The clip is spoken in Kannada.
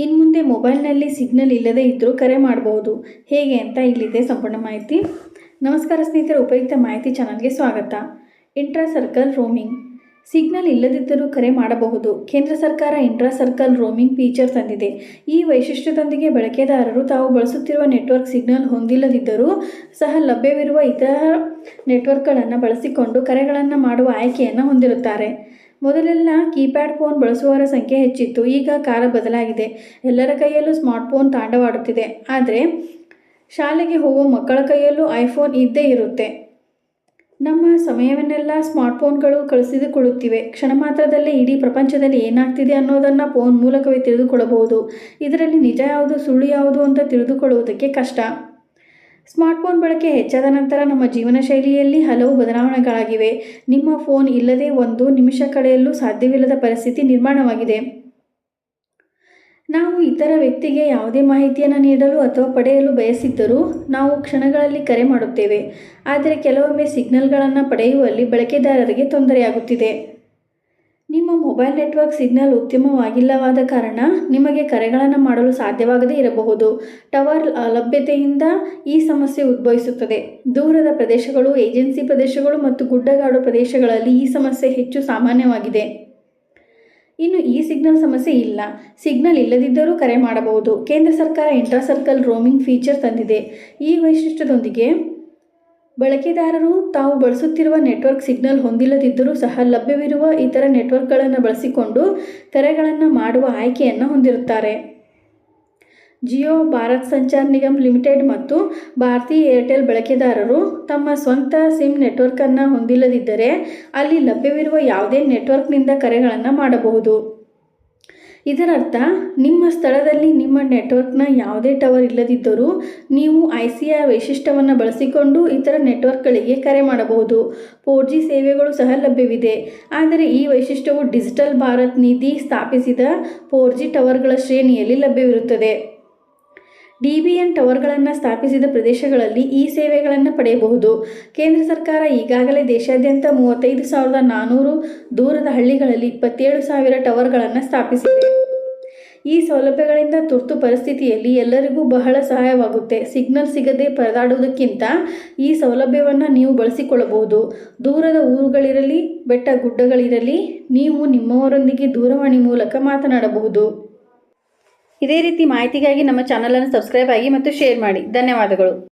ಇನ್ನು ಮುಂದೆ ಮೊಬೈಲ್ನಲ್ಲಿ ಸಿಗ್ನಲ್ ಇಲ್ಲದೇ ಇದ್ದರೂ ಕರೆ ಮಾಡಬಹುದು ಹೇಗೆ ಅಂತ ಇಲ್ಲಿದೆ ಸಂಪೂರ್ಣ ಮಾಹಿತಿ. ನಮಸ್ಕಾರ ಸ್ನೇಹಿತರೆ, ಉಪಯುಕ್ತ ಮಾಹಿತಿ ಚಾನಲ್ಗೆ ಸ್ವಾಗತ. ಇಂಟ್ರಾ ಸರ್ಕಲ್ ರೋಮಿಂಗ್ ಸಿಗ್ನಲ್ ಇಲ್ಲದಿದ್ದರೂ ಕರೆ ಮಾಡಬಹುದು. ಕೇಂದ್ರ ಸರ್ಕಾರ ಇಂಟ್ರಾ ಸರ್ಕಲ್ ರೋಮಿಂಗ್ ಫೀಚರ್ ತಂದಿದೆ. ಈ ವೈಶಿಷ್ಟ್ಯದೊಂದಿಗೆ ಬಳಕೆದಾರರು ತಾವು ಬಳಸುತ್ತಿರುವ ನೆಟ್ವರ್ಕ್ ಸಿಗ್ನಲ್ ಹೊಂದಿಲ್ಲದಿದ್ದರೂ ಸಹ ಲಭ್ಯವಿರುವ ಇತರ ನೆಟ್ವರ್ಕ್ಗಳನ್ನು ಬಳಸಿಕೊಂಡು ಕರೆಗಳನ್ನು ಮಾಡುವ ಆಯ್ಕೆಯನ್ನು ಹೊಂದಿರುತ್ತಾರೆ. ಮೊದಲೆಲ್ಲ ಕೀಪ್ಯಾಡ್ ಫೋನ್ ಬಳಸುವವರ ಸಂಖ್ಯೆ ಹೆಚ್ಚಿತ್ತು, ಈಗ ಕಾಲ ಬದಲಾಗಿದೆ. ಎಲ್ಲರ ಕೈಯಲ್ಲೂ ಸ್ಮಾರ್ಟ್ಫೋನ್ ತಾಂಡವಾಡುತ್ತಿದೆ. ಆದರೆ, ಶಾಲೆಗೆ ಹೋಗುವ ಮಕ್ಕಳ ಕೈಯಲ್ಲೂ ಐಫೋನ್ ಇದ್ದೇ ಇರುತ್ತೆ. ನಮ್ಮ ಸಮಯವನ್ನೆಲ್ಲ ಸ್ಮಾರ್ಟ್ಫೋನ್ಗಳು ಕಳಿಸಿದುಕೊಳ್ಳುತ್ತಿವೆ. ಕ್ಷಣ ಮಾತ್ರದಲ್ಲೇ ಇಡೀ ಪ್ರಪಂಚದಲ್ಲಿ ಏನಾಗ್ತಿದೆ ಅನ್ನೋದನ್ನು ಫೋನ್ ಮೂಲಕವೇ ತಿಳಿದುಕೊಳ್ಳಬಹುದು. ಇದರಲ್ಲಿ ನಿಜ ಯಾವುದು, ಸುಳ್ಳು ಯಾವುದು ಅಂತ ತಿಳಿದುಕೊಳ್ಳುವುದಕ್ಕೆ ಕಷ್ಟ. ಸ್ಮಾರ್ಟ್ಫೋನ್ ಬಳಕೆ ಹೆಚ್ಚಾದ ನಂತರ ನಮ್ಮ ಜೀವನ ಶೈಲಿಯಲ್ಲಿ ಹಲವು ಬದಲಾವಣೆಗಳಾಗಿವೆ. ನಿಮ್ಮ ಫೋನ್ ಇಲ್ಲದೆ ಒಂದು ನಿಮಿಷ ಕಳೆಯಲು ಸಾಧ್ಯವಿಲ್ಲದ ಪರಿಸ್ಥಿತಿ ನಿರ್ಮಾಣವಾಗಿದೆ. ನಾವು ಇತರ ವ್ಯಕ್ತಿಗೆ ಯಾವುದೇ ಮಾಹಿತಿಯನ್ನು ನೀಡಲು ಅಥವಾ ಪಡೆಯಲು ಬಯಸಿದ್ದರೂ ನಾವು ಕ್ಷಣಗಳಲ್ಲಿ ಕರೆ ಮಾಡುತ್ತೇವೆ. ಆದರೆ ಕೆಲವೊಮ್ಮೆ ಸಿಗ್ನಲ್ಗಳನ್ನು ಪಡೆಯುವಲ್ಲಿ ಬಳಕೆದಾರರಿಗೆ ತೊಂದರೆಯಾಗುತ್ತಿದೆ. ನಿಮ್ಮ ಮೊಬೈಲ್ ನೆಟ್ವರ್ಕ್ ಸಿಗ್ನಲ್ ಉತ್ತಮವಾಗಿಲ್ಲವಾದ ಕಾರಣ ನಿಮಗೆ ಕರೆಗಳನ್ನು ಮಾಡಲು ಸಾಧ್ಯವಾಗದೇ ಇರಬಹುದು. ಟವರ್ ಲಭ್ಯತೆಯಿಂದ ಈ ಸಮಸ್ಯೆ ಉದ್ಭವಿಸುತ್ತದೆ. ದೂರದ ಪ್ರದೇಶಗಳು, ಏಜೆನ್ಸಿ ಪ್ರದೇಶಗಳು ಮತ್ತು ಗುಡ್ಡಗಾಡು ಪ್ರದೇಶಗಳಲ್ಲಿ ಈ ಸಮಸ್ಯೆ ಹೆಚ್ಚು ಸಾಮಾನ್ಯವಾಗಿದೆ. ಇನ್ನು ಈ ಸಿಗ್ನಲ್ ಸಮಸ್ಯೆ ಇಲ್ಲ. ಸಿಗ್ನಲ್ ಇಲ್ಲದಿದ್ದರೂ ಕರೆ ಮಾಡಬಹುದು. ಕೇಂದ್ರ ಸರ್ಕಾರ ಇಂಟ್ರಾ ಸರ್ಕಲ್ ರೋಮಿಂಗ್ ಫೀಚರ್ ತಂದಿದೆ. ಈ ವೈಶಿಷ್ಟ್ಯದೊಂದಿಗೆ ಬಳಕೆದಾರರು ತಾವು ಬಳಸುತ್ತಿರುವ ನೆಟ್ವರ್ಕ್ ಸಿಗ್ನಲ್ ಹೊಂದಿಲ್ಲದಿದ್ದರೂ ಸಹ ಲಭ್ಯವಿರುವ ಇತರ ನೆಟ್ವರ್ಕ್ಗಳನ್ನು ಬಳಸಿಕೊಂಡು ಕರೆಗಳನ್ನು ಮಾಡುವ ಆಯ್ಕೆಯನ್ನು ಹೊಂದಿರುತ್ತಾರೆ. ಜಿಯೋ, ಭಾರತ್ ಸಂಚಾರ್ ನಿಗಮ್ ಲಿಮಿಟೆಡ್ ಮತ್ತು ಭಾರತಿ ಏರ್ಟೆಲ್ ಬಳಕೆದಾರರು ತಮ್ಮ ಸ್ವಂತ ಸಿಮ್ ನೆಟ್ವರ್ಕನ್ನು ಹೊಂದಿಲ್ಲದಿದ್ದರೆ ಅಲ್ಲಿ ಲಭ್ಯವಿರುವ ಯಾವುದೇ ನೆಟ್ವರ್ಕ್ನಿಂದ ಕರೆಗಳನ್ನು ಮಾಡಬಹುದು. ಇದರರ್ಥ, ನಿಮ್ಮ ಸ್ಥಳದಲ್ಲಿ ನಿಮ್ಮ ನೆಟ್ವರ್ಕ್ನ ಯಾವುದೇ ಟವರ್ ಇಲ್ಲದಿದ್ದರೂ ನೀವು ಐ ಸಿಯ ವೈಶಿಷ್ಟ್ಯವನ್ನು ಬಳಸಿಕೊಂಡು ಇತರ ನೆಟ್ವರ್ಕ್ಗಳಿಗೆ ಕರೆ ಮಾಡಬಹುದು. ಫೋರ್ ಜಿ ಸೇವೆಗಳು ಸಹ ಲಭ್ಯವಿದೆ. ಆದರೆ ಈ ವೈಶಿಷ್ಟ್ಯವು ಡಿಜಿಟಲ್ ಭಾರತ್ ನಿಧಿ ಸ್ಥಾಪಿಸಿದ ಫೋರ್ ಜಿ ಟವರ್ಗಳ ಶ್ರೇಣಿಯಲ್ಲಿ ಲಭ್ಯವಿರುತ್ತದೆ. ಡಿ ಬಿ ಎನ್ ಟವರ್ಗಳನ್ನು ಸ್ಥಾಪಿಸಿದ ಪ್ರದೇಶಗಳಲ್ಲಿ ಈ ಸೇವೆಗಳನ್ನು ಪಡೆಯಬಹುದು. ಕೇಂದ್ರ ಸರ್ಕಾರ ಈಗಾಗಲೇ ದೇಶಾದ್ಯಂತ ಮೂವತ್ತೈದು ಸಾವಿರದ ನಾನ್ನೂರು ದೂರದ ಹಳ್ಳಿಗಳಲ್ಲಿ ಇಪ್ಪತ್ತೇಳು ಸಾವಿರ ಟವರ್ಗಳನ್ನು ಸ್ಥಾಪಿಸಿದೆ. ಈ ಸೌಲಭ್ಯಗಳಿಂದ ತುರ್ತು ಪರಿಸ್ಥಿತಿಯಲ್ಲಿ ಎಲ್ಲರಿಗೂ ಬಹಳ ಸಹಾಯವಾಗುತ್ತೆ. ಸಿಗ್ನಲ್ ಸಿಗದೆ ಪರದಾಡುವುದಕ್ಕಿಂತ ಈ ಸೌಲಭ್ಯವನ್ನು ನೀವು ಬಳಸಿಕೊಳ್ಳಬಹುದು. ದೂರದ ಊರುಗಳಿರಲಿ, ಬೆಟ್ಟ ಗುಡ್ಡಗಳಿರಲಿ, ನೀವು ನಿಮ್ಮವರೊಂದಿಗೆ ದೂರವಾಣಿ ಮೂಲಕ ಮಾತನಾಡಬಹುದು. ಇದೇ ರೀತಿ ಮಾಹಿತಿಗಾಗಿ ನಮ್ಮ ಚಾನಲನ್ನು ಸಬ್ಸ್ಕ್ರೈಬ್ ಆಗಿ ಮತ್ತು ಶೇರ್ ಮಾಡಿ. ಧನ್ಯವಾದಗಳು.